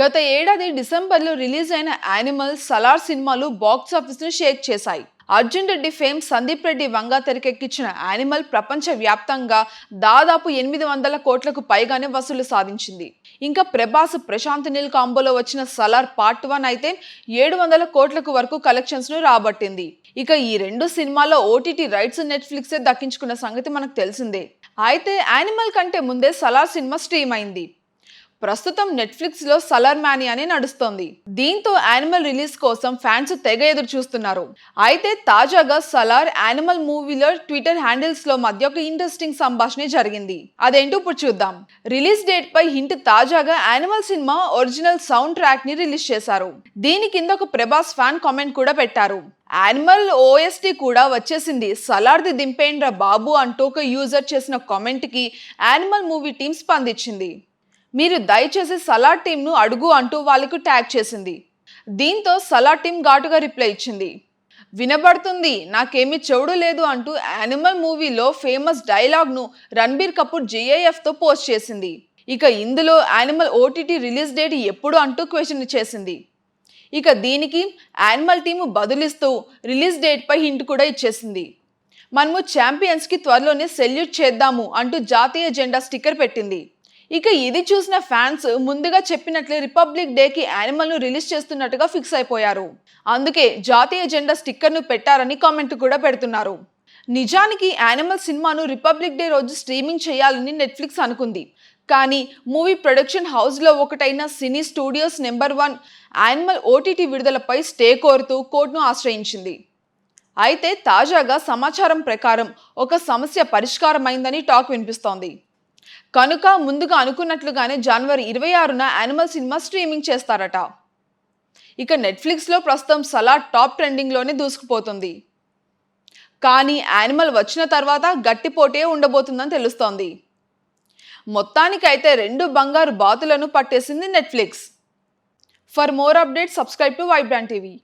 గత ఏడాది డిసెంబర్లో రిలీజ్ అయిన యానిమల్ సలార్ సినిమాలు బాక్సాఫీస్ను షేక్ చేశాయి. అర్జున్ రెడ్డి ఫేమ్ సందీప్ రెడ్డి వంగ తెరకెక్కించిన యానిమల్ ప్రపంచ వ్యాప్తంగా దాదాపు ఎనిమిది వందల కోట్లకు పైగానే వసూలు సాధించింది. ఇంకా ప్రభాస్ ప్రశాంత్ నీల్ కాంబోలో వచ్చిన సలార్ పార్ట్ వన్ అయితే ఏడు వందల కోట్లకు వరకు కలెక్షన్స్ను రాబట్టింది. ఇక ఈ రెండు సినిమాలో ఓటీటీ రైట్స్ నెట్ఫ్లిక్సే దక్కించుకున్న సంగతి మనకు తెలిసిందే. అయితే యానిమల్ కంటే ముందే సలార్ సినిమా స్ట్రీమ్ అయింది. ప్రస్తుతం నెట్ఫ్లిక్స్లో సలార్ మ్యాని అని నడుస్తోంది. దీంతో యానిమల్ రిలీజ్ కోసం ఫ్యాన్స్ తెగ ఎదురు చూస్తున్నారు. అయితే తాజాగా సలార్ యానిమల్ మూవీలో ట్విట్టర్ హ్యాండిల్స్లో మధ్య ఒక ఇంట్రెస్టింగ్ సంభాషణ జరిగింది. అదేంటో ఇప్పుడు చూద్దాం. రిలీజ్ డేట్ పై హింట్ తాజాగా యానిమల్ సినిమా ఒరిజినల్ సౌండ్ ట్రాక్ని రిలీజ్ చేశారు. దీని కింద ఒక ప్రభాస్ ఫ్యాన్ కామెంట్ కూడా పెట్టారు. యానిమల్ ఓఎస్టీ కూడా వచ్చేసింది. సలార్ది దింపేండ్ర బాబు అంటూ ఒక యూజర్ చేసిన కామెంట్కి యానిమల్ మూవీ టీం స్పందించింది. మీరు దయచేసి సలాడ్ టీంను అడుగు అంటూ వాళ్ళకు ట్యాగ్ చేసింది. దీంతో సలాడ్ టీం ఘాటుగా రిప్లై ఇచ్చింది. వినబడుతుంది నాకేమీ చెవుడు లేదు అంటూ యానిమల్ మూవీలో ఫేమస్ డైలాగ్ను రణబీర్ కపూర్ జిఐఎఫ్తో పోస్ట్ చేసింది. ఇక ఇందులో యానిమల్ ఓటీటీ రిలీజ్ డేట్ ఎప్పుడు అంటూ క్వశ్చన్ చేసింది. ఇక దీనికి యానిమల్ టీము బదులిస్తూ రిలీజ్ డేట్పై హింట్ కూడా ఇచ్చేసింది. మనము ఛాంపియన్స్కి త్వరలోనే సెల్యూట్ చేద్దాము అంటూ జాతీయ జెండా స్టిక్కర్ పెట్టింది. ఇక ఇది చూసిన ఫ్యాన్స్ ముందుగా చెప్పినట్లే రిపబ్లిక్ డేకి యానిమల్ను రిలీజ్ చేస్తున్నట్టుగా ఫిక్స్ అయిపోయారు. అందుకే జాతీయ జెండా స్టిక్కర్ను పెట్టారని కామెంట్ కూడా పెడుతున్నారు. నిజానికి యానిమల్ సినిమాను రిపబ్లిక్ డే రోజు స్ట్రీమింగ్ చేయాలని నెట్ఫ్లిక్స్ అనుకుంది. కానీ మూవీ ప్రొడక్షన్ హౌస్లో ఒకటైన cine studios number one Animal OTT విడుదలపై stay కోరుతూ కోర్టును ఆశ్రయించింది. అయితే తాజాగా సమాచారం ప్రకారం ఒక సమస్య పరిష్కారమైందని టాక్ వినిపిస్తోంది. కనుక ముందుగా అనుకున్నట్లుగానే జనవరి ఇరవై ఆరున యానిమల్ సినిమా స్ట్రీమింగ్ చేస్తారట. ఇక నెట్ఫ్లిక్స్లో ప్రస్తుతం సలా టాప్ ట్రెండింగ్లోనే దూసుకుపోతుంది. కానీ యానిమల్ వచ్చిన తర్వాత గట్టి పోటే ఉండబోతుందని తెలుస్తోంది. మొత్తానికైతే రెండు బంగారు బాతులను పట్టేసింది Netflix. For more update subscribe to Vibrant TV.